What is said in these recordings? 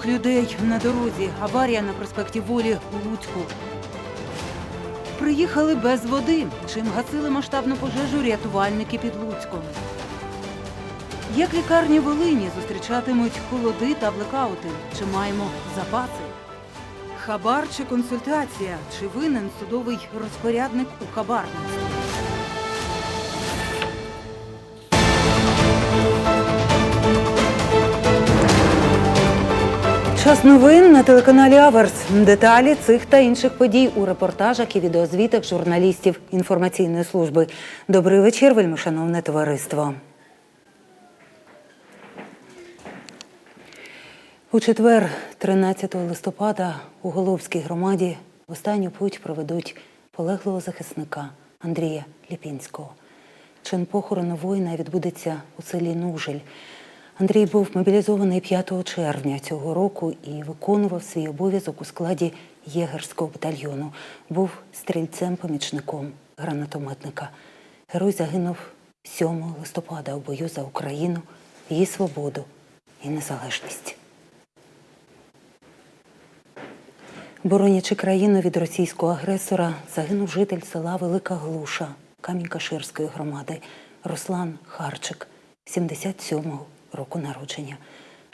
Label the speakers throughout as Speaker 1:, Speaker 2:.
Speaker 1: двох людей на дорозі. Аварія на проспекті Волі у Луцьку. Приїхали без води. Чим гасили масштабну пожежу рятувальники під Луцьком. Як лікарні Волині зустрічатимуть холоди та блекаути? Чи маємо запаси? Хабар чи консультація? Чи винен судовий розпорядник у хабарництві? Час новин на телеканалі Аверс. Деталі цих та інших подій у репортажах і відеозвітах журналістів інформаційної служби. Добрий вечір, вельми шановне товариство. У четвер, 13 листопада, у Головській громаді в останню путь проведуть полеглого захисника Андрія Ліпінського. Чин похорону воїна відбудеться у селі Нужель. Андрій був мобілізований 5 червня цього року і виконував свій обов'язок у складі єгерського батальйону. Був стрільцем-помічником гранатометника. Герой загинув 7 листопада у бою за Україну, її свободу і незалежність. Боронячи країну від російського агресора, загинув житель села Велика Глуша Камінь-Каширської громади Руслан Харчик, 77-го року народження.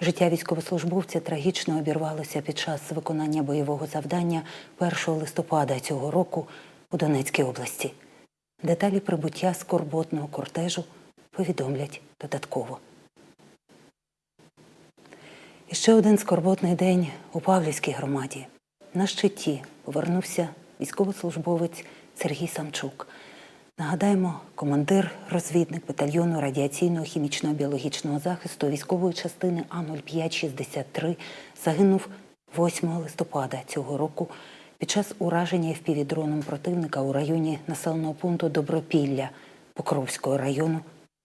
Speaker 1: Життя військовослужбовця трагічно обірвалося під час виконання бойового завдання 1 листопада цього року у Донецькій області. Деталі прибуття скорботного кортежу повідомлять додатково. І ще один скорботний день у Павлівській громаді. На щиті повернувся військовослужбовець Сергій Самчук. Нагадаємо, командир розвідник батальйону радіаційного хімічного біологічного захисту військової частини А0563 загинув 8 листопада цього року під час ураження впівдроном противника у районі населеного пункту Добропілля Покровського району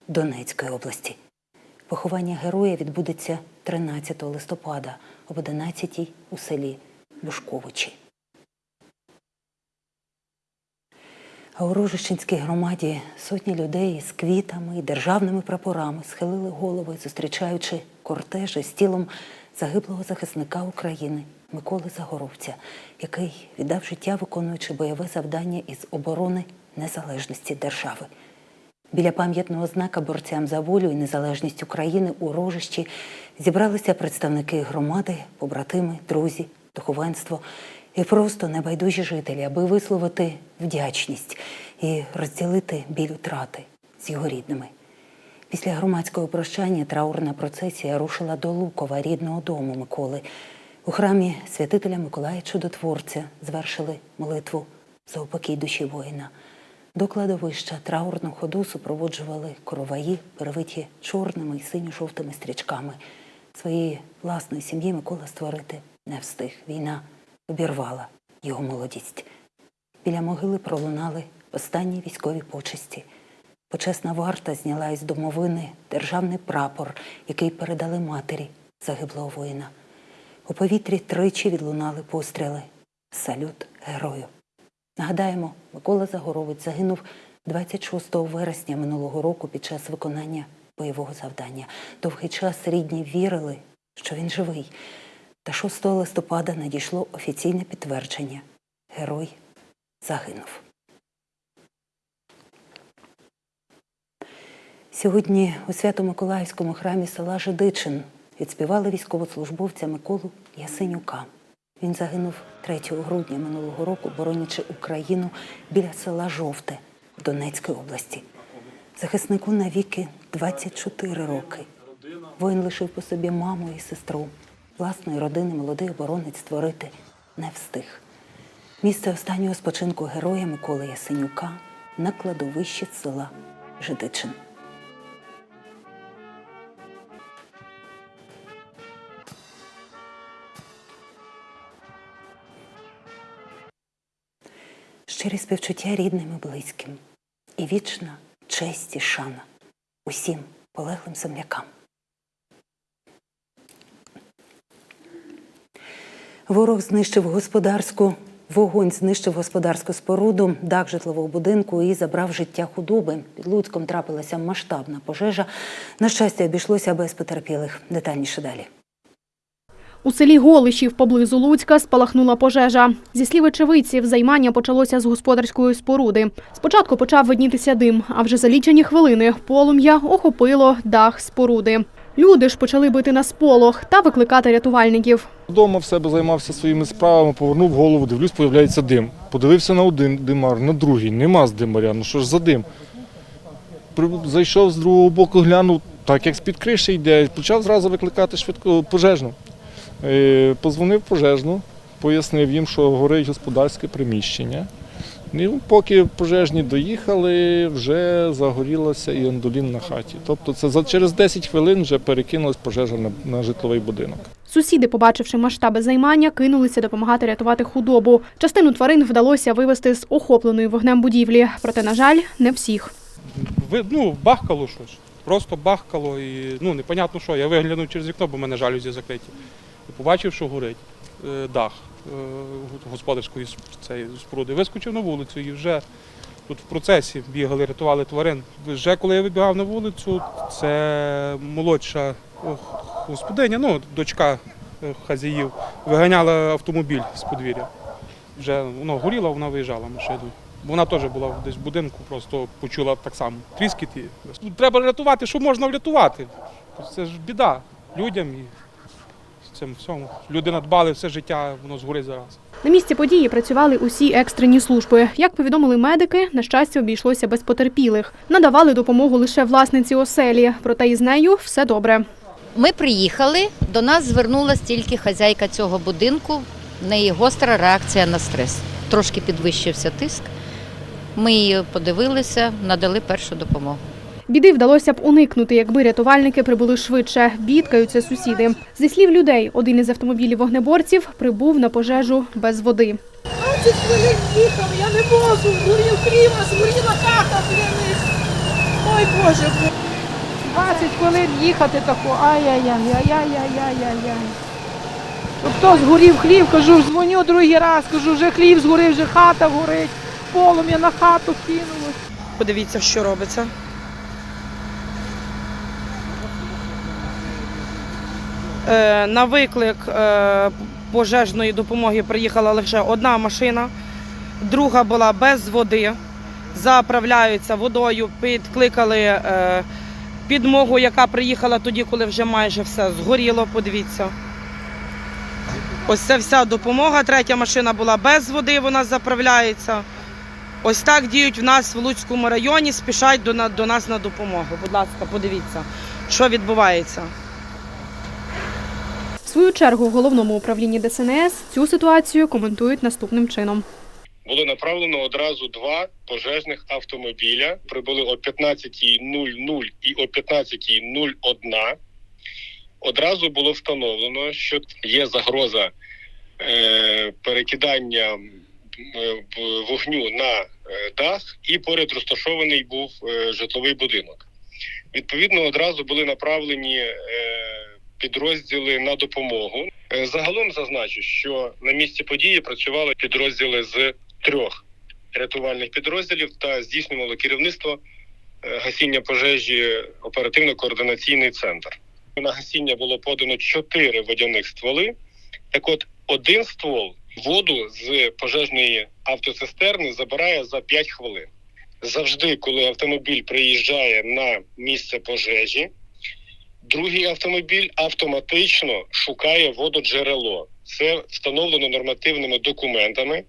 Speaker 1: Донецької області. Поховання героя відбудеться 13 листопада об 11 у селі Бушковичі. А у Рожищенській громаді сотні людей з квітами і державними прапорами схилили голови, зустрічаючи кортежі з тілом загиблого захисника України Миколи Загоровця, який віддав життя, виконуючи бойове завдання із оборони незалежності держави. Біля пам'ятного знака борцям за волю і незалежність України у Рожищі зібралися представники громади, побратими, друзі, духовенство і просто небайдужі жителі, аби висловити вдячність і розділити біль утрати з його рідними. Після громадського прощання траурна процесія рушила до Лукова, рідного дому Миколи. У храмі святителя Миколая Чудотворця звершили молитву за упокій душі воїна. До кладовища траурну ходу супроводжували короваї, перевиті чорними і синьо-жовтими стрічками. Своєї власної сім'ї Микола створити не встиг. Війна обірвала його молодість. Біля могили пролунали останні військові почесті. Почесна варта зняла із домовини державний прапор, який передали матері загиблого воїна. У повітрі тричі відлунали постріли. Салют герою. Нагадаємо, Микола Загоровець загинув 26 вересня минулого року під час виконання бойового завдання. Довгий час рідні вірили, що він живий. Та 6 листопада надійшло офіційне підтвердження. Герой загинув. Сьогодні у Свято-Миколаївському храмі села Жидичин відспівали військовослужбовця Миколу Ясенюка. Він загинув 3 грудня минулого року, боронячи Україну біля села Жовте в Донецькій області. Захиснику навіки 24 роки. Воїн лишив по собі маму і сестру. Власної родини молодий оборонець створити не встиг. Місце останнього спочинку героя Миколи Ясенюка на кладовищі села Жидичин. Щирі співчуття рідним і близьким, і вічна честь і шана усім полеглим землякам. Ворог знищив господарську вогонь, знищив господарську споруду, дах житлового будинку і забрав життя худоби. Під Луцьком трапилася масштабна пожежа. На щастя, обійшлося без потерпілих. Детальніше далі.
Speaker 2: У селі Голишів поблизу Луцька спалахнула пожежа. Зі слів очевидців, займання почалося з господарської споруди. Спочатку почав виднітися дим, а вже за лічені хвилини полум'я охопило дах споруди. Люди ж почали бити на сполох та викликати рятувальників.
Speaker 3: Вдома в себе займався своїми справами, повернув голову, дивлюсь, появляється дим. Подивився на один димар, на другий, нема з димаря, ну що ж за дим. Зайшов з другого боку, глянув, так як з-під криші йде, почав зразу викликати швидко пожежну. Е, Позвонив пожежну, пояснив їм, що горить господарське приміщення. І поки пожежні доїхали, вже загорілося і андолін на хаті. Тобто це за через 10 хвилин вже перекинулась пожежа на, на житловий будинок.
Speaker 2: Сусіди, побачивши масштаби займання, кинулися допомагати рятувати худобу. Частину тварин вдалося вивезти з охопленої вогнем будівлі, проте, на жаль, не всіх.
Speaker 4: Ви, ну, бахкало щось. Просто бахкало і ну, непонятно що. Я виглянув через вікно, бо в мене жалюзі закриті. І побачив, що горить е, дах господарської споруди. Вискочив на вулицю і вже тут в процесі бігали, рятували тварин. Вже коли я вибігав на вулицю, це молодша господиня, ну, дочка е, хазяїв, виганяла автомобіль з подвір'я. Вже воно горіло, вона виїжджала машиною. Вона теж була десь в будинку, просто почула так само. Тріскіт. Треба рятувати, що можна врятувати. Це ж біда людям і цим всьому. Люди надбали все життя, воно згорить зараз.
Speaker 2: На місці події працювали усі екстрені служби. Як повідомили медики, на щастя, обійшлося без потерпілих. Надавали допомогу лише власниці оселі, проте із нею все добре.
Speaker 5: Ми приїхали, до нас звернулася тільки хазяйка цього будинку. В неї гостра реакція на стрес. Трошки підвищився тиск. Ми її подивилися, надали першу допомогу.
Speaker 2: Біди вдалося б уникнути, якби рятувальники прибули швидше. Бідкаються сусіди. Зі слів людей, один із автомобілів вогнеборців прибув на пожежу без води.
Speaker 6: 20 хвилин їхав, я не можу, згорів хліб, згоріла хата, блін. Ой Боже, Боже. 20 хвилин їхати тако, ай-яй-яй, ай-яй-яй-яй-яй. Хто згорів хліб, кажу, дзвоню другий раз, кажу, вже хліб згорів, вже хата горить, полум'я на хату кинулось.
Speaker 7: Подивіться, що робиться. На виклик е, пожежної допомоги приїхала лише одна машина, друга була без води. Заправляються водою, підкликали е, підмогу, яка приїхала тоді, коли вже майже все згоріло. Подивіться. Ось це вся допомога. Третя машина була без води, вона заправляється. Ось так діють в нас в Луцькому районі, спішать до нас на допомогу. Будь ласка, подивіться, що відбувається.
Speaker 2: Свою чергу в головному управлінні ДСНС цю ситуацію коментують наступним чином.
Speaker 8: було направлено одразу два пожежних автомобіля. Прибули о 15.00 і о 15.01. Одразу було встановлено, що є загроза е, перекидання е, вогню на е, дах, і поряд розташований був житловий будинок. Відповідно, одразу були направлені підрозділи на допомогу. Е, Загалом зазначу, що на місці події працювали підрозділи з трьох рятувальних підрозділів та здійснювало керівництво е, гасіння пожежі оперативно-координаційний центр. На гасіння було подано чотири водяних стволи. Так, от один ствол воду з пожежної автоцистерни забирає за 5 хвилин. Завжди, коли автомобіль приїжджає на місце пожежі, другий автомобіль автоматично шукає вододжерело. Це встановлено нормативними документами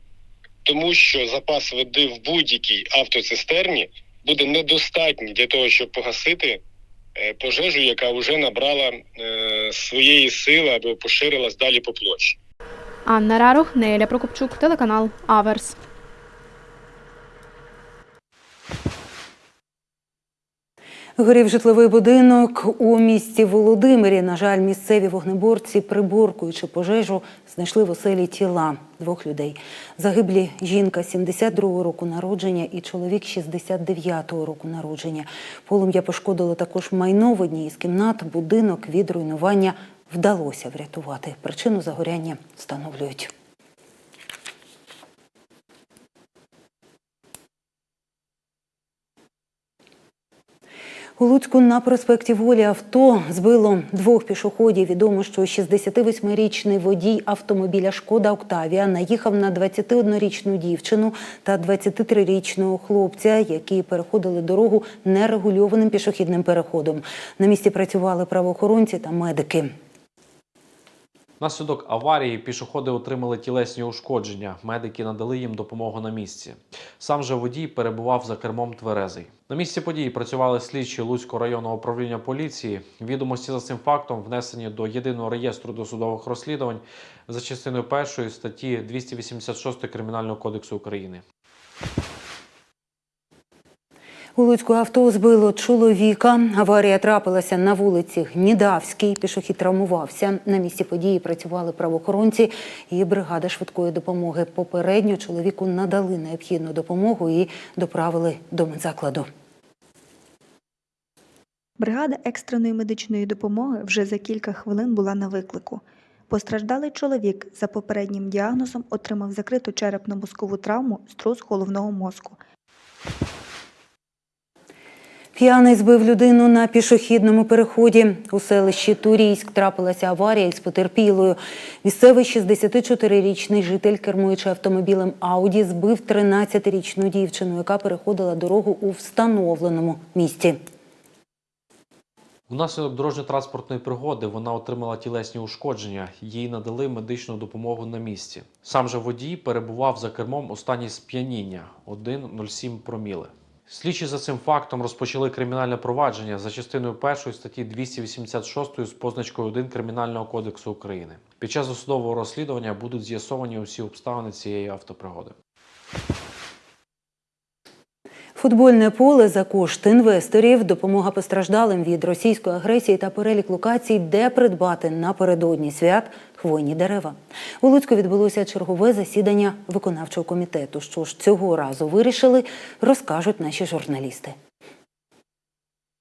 Speaker 8: тому що запас води в будь-якій автоцистерні буде недостатній для того, щоб погасити е, пожежу, яка вже набрала е, своєї сили або поширилась далі по площі.
Speaker 2: Анна Рарох, Неля Прокопчук, телеканал Аверс.
Speaker 1: Горів житловий будинок у місті Володимирі. На жаль, місцеві вогнеборці, приборкуючи пожежу, знайшли в оселі тіла двох людей. Загиблі жінка 72-го року народження і чоловік 69-го року народження. Полум'я пошкодило також майно в одній із кімнат. Будинок від руйнування вдалося врятувати. Причину загоряння встановлюють. У Луцьку на проспекті Волі авто збило двох пішоходів. Відомо, що 68-річний водій автомобіля Шкода Октавія наїхав на 21-річну дівчину та 23-річного хлопця, які переходили дорогу нерегульованим пішохідним переходом. На місці працювали правоохоронці та медики.
Speaker 9: Внаслідок аварії пішоходи отримали тілесні ушкодження. Медики надали їм допомогу на місці. Сам же водій перебував за кермом тверезий. На місці події працювали слідчі Луцького районного управління поліції. Відомості за цим фактом внесені до єдиного реєстру досудових розслідувань за частиною першої статті 286 Кримінального кодексу України.
Speaker 1: У Луцьку авто збило чоловіка. Аварія трапилася на вулиці Гнідавській. Пішохід травмувався. На місці події працювали правоохоронці і бригада швидкої допомоги. Попередньо чоловіку надали необхідну допомогу і доправили до медзакладу.
Speaker 10: Бригада екстреної медичної допомоги вже за кілька хвилин була на виклику. Постраждалий чоловік за попереднім діагнозом отримав закриту черепно-мозкову травму струс головного мозку.
Speaker 1: П'яний збив людину на пішохідному переході. У селищі Турійськ трапилася аварія із потерпілою. Місцевий 64-річний житель, кермуючи автомобілем Ауді, збив 13-річну дівчину, яка переходила дорогу у встановленому місці.
Speaker 9: Внаслідок дорожньо-транспортної пригоди вона отримала тілесні ушкодження. Їй надали медичну допомогу на місці. Сам же водій перебував за кермом у стані сп'яніння 1,07 проміли. Слідчі за цим фактом розпочали кримінальне провадження за частиною першої статті 286 з позначкою 1 Кримінального кодексу України. Під час досудового розслідування будуть з'ясовані усі обставини цієї автопригоди.
Speaker 1: Футбольне поле за кошт інвесторів, допомога постраждалим від російської агресії та перелік локацій, де придбати напередодні свят хвойні дерева. У Луцьку відбулося чергове засідання виконавчого комітету. Що ж цього разу вирішили, розкажуть наші журналісти.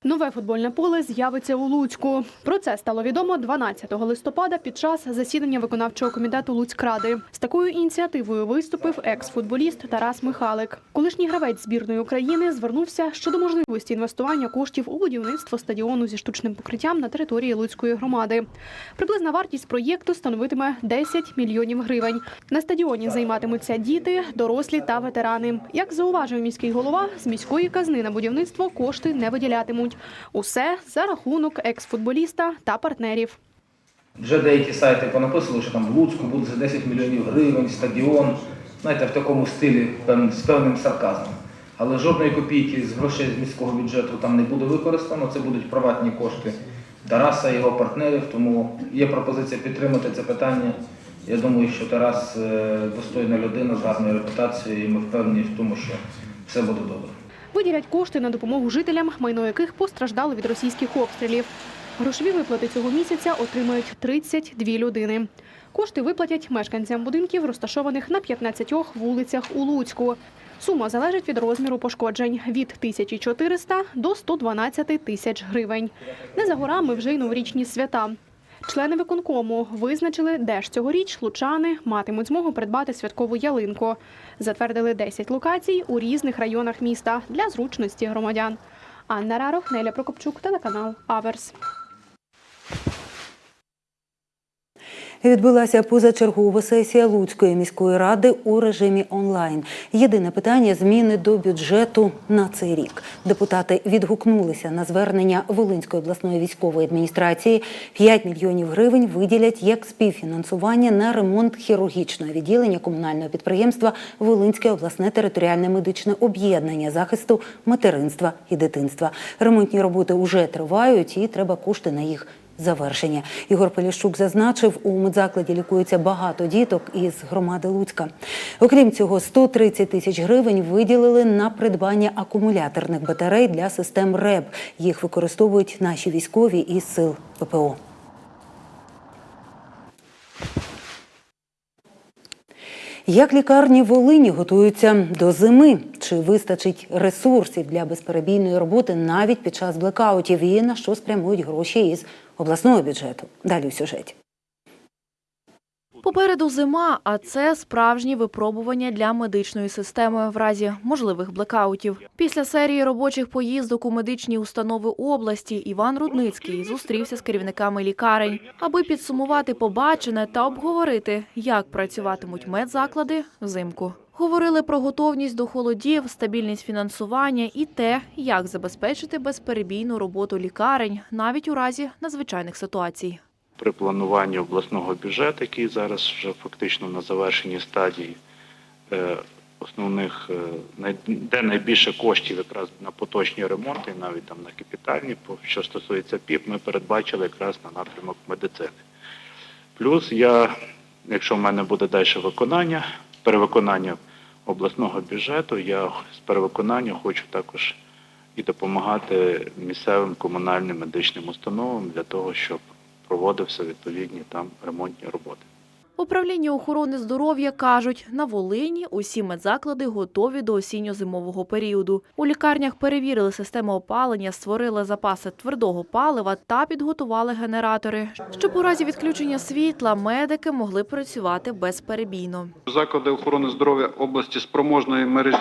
Speaker 2: Нове футбольне поле з'явиться у Луцьку. Про це стало відомо 12 листопада під час засідання виконавчого комітету Луцькради. З такою ініціативою виступив екс-футболіст Тарас Михалик. Колишній гравець збірної України звернувся щодо можливості інвестування коштів у будівництво стадіону зі штучним покриттям на території Луцької громади. Приблизна вартість проєкту становитиме 10 мільйонів гривень. На стадіоні займатимуться діти, дорослі та ветерани. Як зауважив міський голова, з міської казни на будівництво кошти не виділятимуть. Усе за рахунок екс-футболіста та партнерів.
Speaker 11: Вже деякі сайти понаписували, що там в Луцьку буде за 10 мільйонів гривень, стадіон, знаєте, в такому стилі з певним сарказмом. Але жодної копійки з грошей з міського бюджету там не буде використано. Це будуть приватні кошти Тараса і його партнерів. Тому є пропозиція підтримати це питання. Я думаю, що Тарас е, достойна людина з гарною репутацією, і ми впевнені в тому, що все буде добре.
Speaker 2: Виділять кошти на допомогу жителям, майно яких постраждали від російських обстрілів. Грошові виплати цього місяця отримають 32 людини. Кошти виплатять мешканцям будинків, розташованих на 15 вулицях у Луцьку. Сума залежить від розміру пошкоджень від 1400 до 112 тисяч гривень. Не за горами вже й новорічні свята. Члени виконкому визначили, де ж цьогоріч лучани матимуть змогу придбати святкову ялинку. Затвердили 10 локацій у різних районах міста для зручності громадян. Анна Рарох, Неля Прокопчук, телеканал Аверс.
Speaker 1: Відбулася позачергова сесія Луцької міської ради у режимі онлайн. Єдине питання зміни до бюджету на цей рік. Депутати відгукнулися на звернення Волинської обласної військової адміністрації. 5 мільйонів гривень виділять як співфінансування на ремонт хірургічного відділення комунального підприємства Волинське обласне територіальне медичне об'єднання захисту материнства і дитинства. Ремонтні роботи вже тривають і треба кошти на їх завершення. Ігор Поліщук зазначив, у медзакладі лікується багато діток із громади Луцька. Окрім цього, 130 тисяч гривень виділили на придбання акумуляторних батарей для систем РЕБ. Їх використовують наші військові із сил ППО. Як лікарні Волині готуються до зими? Чи вистачить ресурсів для безперебійної роботи навіть під час блекаутів? І на що спрямують гроші із обласного бюджету? Далі у сюжеті.
Speaker 12: Попереду зима, а це справжні випробування для медичної системи в разі можливих блекаутів. Після серії робочих поїздок у медичні установи області Іван Рудницький зустрівся з керівниками лікарень, аби підсумувати побачене та обговорити, як працюватимуть медзаклади взимку. Говорили про готовність до холодів, стабільність фінансування і те, як забезпечити безперебійну роботу лікарень навіть у разі надзвичайних ситуацій.
Speaker 13: при плануванні обласного бюджету, який зараз вже фактично на завершеній стадії е, основних, е, де найбільше коштів якраз на поточні ремонти, навіть там на капітальні, що стосується ПІП, ми передбачили якраз на напрямок медицини. Плюс я, якщо в мене буде далі виконання, перевиконання обласного бюджету, я з перевиконання хочу також і допомагати місцевим комунальним медичним установам для того, щоб проводився відповідні там ремонтні роботи.
Speaker 12: В управлінні охорони здоров'я кажуть, на Волині усі медзаклади готові до осінньо-зимового періоду. У лікарнях перевірили систему опалення, створили запаси твердого палива та підготували генератори, щоб у разі відключення світла медики могли працювати безперебійно.
Speaker 14: Заклади охорони здоров'я області спроможної мережі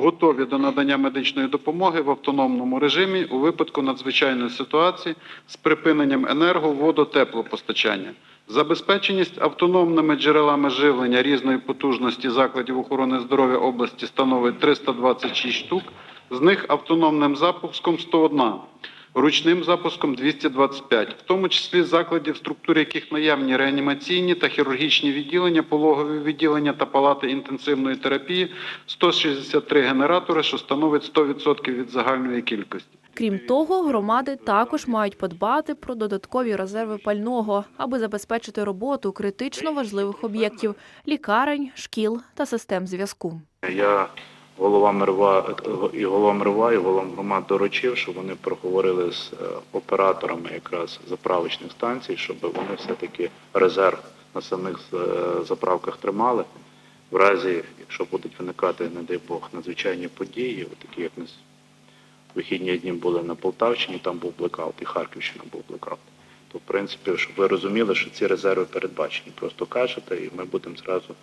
Speaker 14: готові до надання медичної допомоги в автономному режимі у випадку надзвичайної ситуації з припиненням енерго, водо, теплопостачання. Забезпеченість автономними джерелами живлення різної потужності закладів охорони здоров'я області становить 326 штук, з них автономним запуском 101, ручним запуском 225, в тому числі закладів, в структурі яких наявні реанімаційні та хірургічні відділення, пологові відділення та палати інтенсивної терапії 163 генератори, що становить 100% від загальної кількості.
Speaker 12: Крім того, громади також мають подбати про додаткові резерви пального, аби забезпечити роботу критично важливих об'єктів лікарень, шкіл та систем зв'язку.
Speaker 13: Я голова МРВА і голова МРВА, і голова громад доручив, щоб вони проговорили з е, операторами якраз заправочних станцій, щоб вони все-таки резерв на самих е, заправках тримали. В разі, якщо будуть виникати, не дай Бог, надзвичайні події, такі як на с- вихідні дні були на Полтавщині, там був блекаут, і Харківщина був блекаут. То, в принципі, щоб ви розуміли, що ці резерви передбачені. Просто кажете, і ми будемо зразу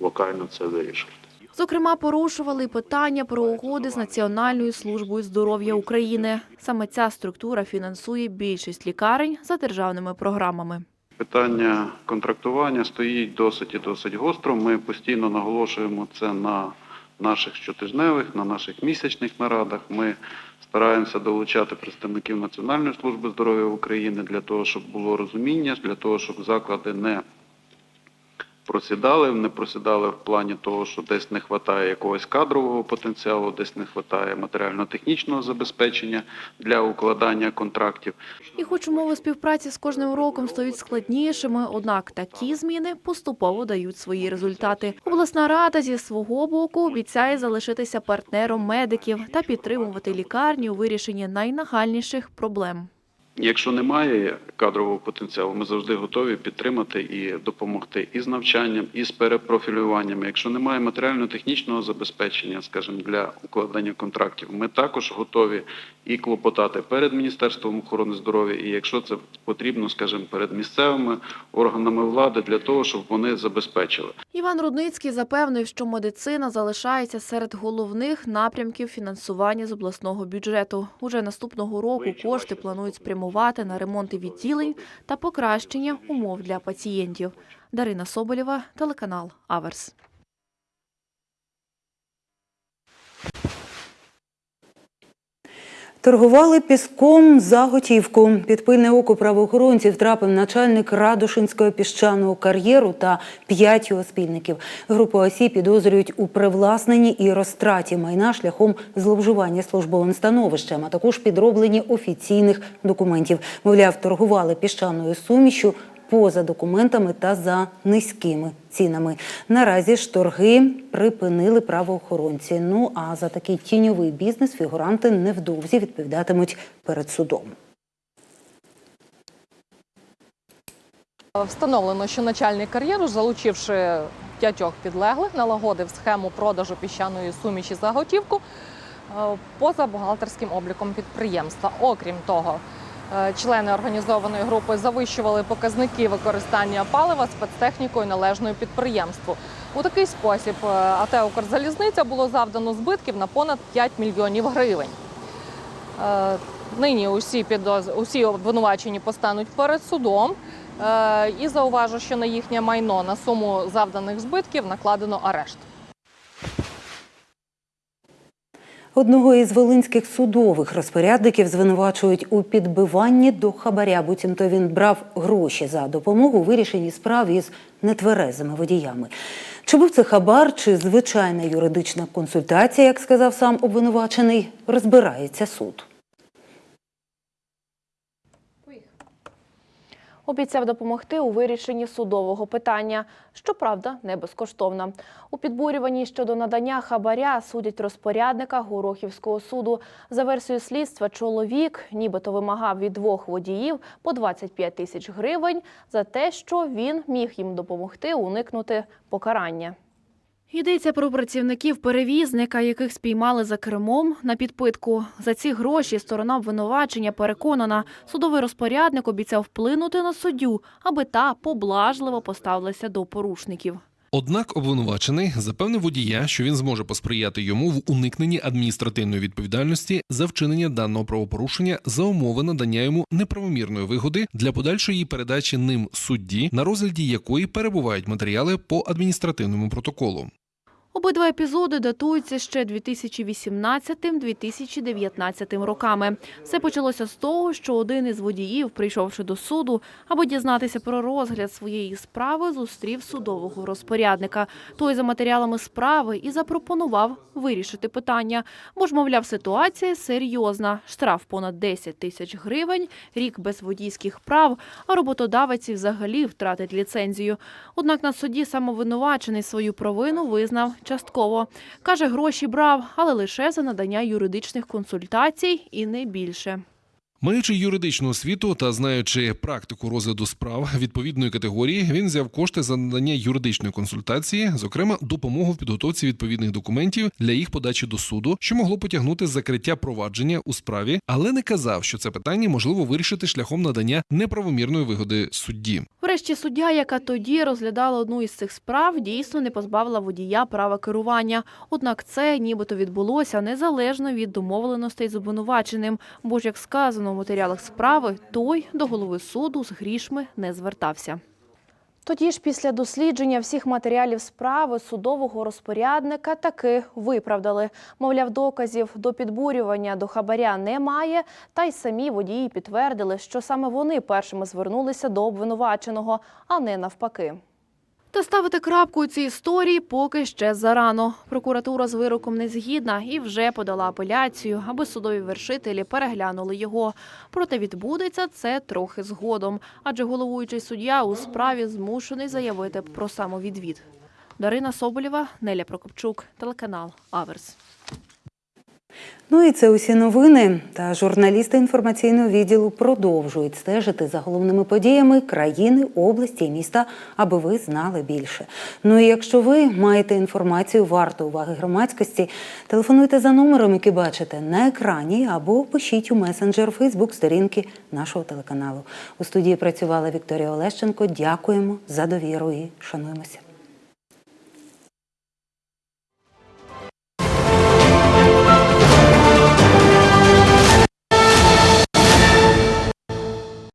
Speaker 13: локально це вирішувати.
Speaker 12: Зокрема, порушували питання про угоди з Національною службою здоров'я України. Саме ця структура фінансує більшість лікарень за державними програмами.
Speaker 14: Питання контрактування стоїть досить і досить гостро. Ми постійно наголошуємо це на наших щотижневих, на наших місячних нарадах. Ми стараємося долучати представників Національної служби здоров'я України для того, щоб було розуміння, для того, щоб заклади не просідали, не просідали в плані того, що десь не вистачає якогось кадрового потенціалу, десь не вистачає матеріально-технічного забезпечення для укладання контрактів.
Speaker 12: І хоч умови співпраці з кожним роком стають складнішими, однак такі зміни поступово дають свої результати. Обласна рада зі свого боку обіцяє залишитися партнером медиків та підтримувати лікарні у вирішенні найнагальніших проблем.
Speaker 14: Якщо немає кадрового потенціалу, ми завжди готові підтримати і допомогти і з навчанням, і з перепрофілюванням. Якщо немає матеріально-технічного забезпечення, скажімо, для укладення контрактів, ми також готові і клопотати перед Міністерством охорони здоров'я, і якщо це потрібно, скажімо, перед місцевими органами влади для того, щоб вони забезпечили.
Speaker 12: Іван Рудницький запевнив, що медицина залишається серед головних напрямків фінансування з обласного бюджету. Уже наступного року кошти планують спрямувати на ремонти відділень та покращення умов для пацієнтів. Дарина Соболєва, телеканал Аверс.
Speaker 1: Торгували піском за готівку. Під пильне око правоохоронців трапив начальник Радушинського піщаного кар'єру та п'ять його спільників. Групу осіб підозрюють у привласненні і розтраті майна шляхом зловживання службовим становищем, а також підробленні офіційних документів. Мовляв, торгували піщаною сумішю поза документами та за низькими цінами. Наразі ж торги припинили правоохоронці. Ну а за такий тіньовий бізнес фігуранти невдовзі відповідатимуть перед судом.
Speaker 15: Встановлено, що начальник кар'єру, залучивши п'ятьох підлеглих, налагодив схему продажу піщаної суміші за готівку е, поза бухгалтерським обліком підприємства. Окрім того, Члени організованої групи завищували показники використання палива спецтехнікою належною підприємству. У такий спосіб е, АТ «Укрзалізниця» було завдано збитків на понад 5 мільйонів гривень. Е, Нині усі підоз... усі обвинувачені постануть перед судом. Е, І зауважу, що на їхнє майно на суму завданих збитків накладено арешт.
Speaker 1: Одного із волинських судових розпорядників звинувачують у підбиванні до хабаря, буцімто він брав гроші за допомогу у вирішенні справ із нетверезими водіями. Чи був це хабар, чи звичайна юридична консультація, як сказав сам обвинувачений, розбирається суд.
Speaker 12: Обіцяв допомогти у вирішенні судового питання, щоправда, не безкоштовно. У підбурюванні щодо надання хабаря судять розпорядника Горохівського суду. За версією слідства, чоловік нібито вимагав від двох водіїв по 25 тисяч гривень за те, що він міг їм допомогти уникнути покарання. Йдеться про працівників перевізника, яких спіймали за кермом на підпитку. За ці гроші сторона обвинувачення переконана, судовий розпорядник обіцяв вплинути на суддю, аби та поблажливо поставилася до порушників.
Speaker 16: Однак обвинувачений запевнив водія, що він зможе посприяти йому в уникненні адміністративної відповідальності за вчинення даного правопорушення за умови надання йому неправомірної вигоди для подальшої передачі ним судді, на розгляді якої перебувають матеріали по адміністративному протоколу.
Speaker 12: Обидва епізоди датуються ще 2018-2019 роками. Все почалося з того, що один із водіїв, прийшовши до суду, аби дізнатися про розгляд своєї справи, зустрів судового розпорядника. Той за матеріалами справи і запропонував вирішити питання. Бо ж, мовляв, ситуація серйозна. Штраф понад 10 тисяч гривень, рік без водійських прав, а роботодавець взагалі втратить ліцензію. Однак на суді самовинувачений свою провину визнав частково. Каже, гроші брав, але лише за надання юридичних консультацій і не більше.
Speaker 16: Маючи юридичну освіту та знаючи практику розгляду справ відповідної категорії, він взяв кошти за надання юридичної консультації, зокрема допомогу в підготовці відповідних документів для їх подачі до суду, що могло потягнути закриття провадження у справі, але не казав, що це питання можливо вирішити шляхом надання неправомірної вигоди судді.
Speaker 12: Врешті суддя, яка тоді розглядала одну із цих справ, дійсно не позбавила водія права керування. Однак це нібито відбулося незалежно від домовленостей з обвинуваченим. Бо ж, як сказано матеріалах справи, той до голови суду з грішми не звертався. Тоді ж після дослідження всіх матеріалів справи судового розпорядника таки виправдали. Мовляв, доказів до підбурювання до хабаря немає, та й самі водії підтвердили, що саме вони першими звернулися до обвинуваченого, а не навпаки. Та ставити крапку у цій історії поки ще зарано. Прокуратура з вироком не згідна і вже подала апеляцію, аби судові вершителі переглянули його. Проте відбудеться це трохи згодом, адже головуючий суддя у справі змушений заявити про самовідвід. Дарина Соболєва, Неля Прокопчук, телеканал Аверс.
Speaker 1: Ну і це усі новини. Та журналісти інформаційного відділу продовжують стежити за головними подіями країни, області і міста, аби ви знали більше. Ну і якщо ви маєте інформацію варту уваги громадськості, телефонуйте за номером, який бачите на екрані, або пишіть у месенджер Фейсбук сторінки нашого телеканалу. У студії працювала Вікторія Олещенко. Дякуємо за довіру і шануємося.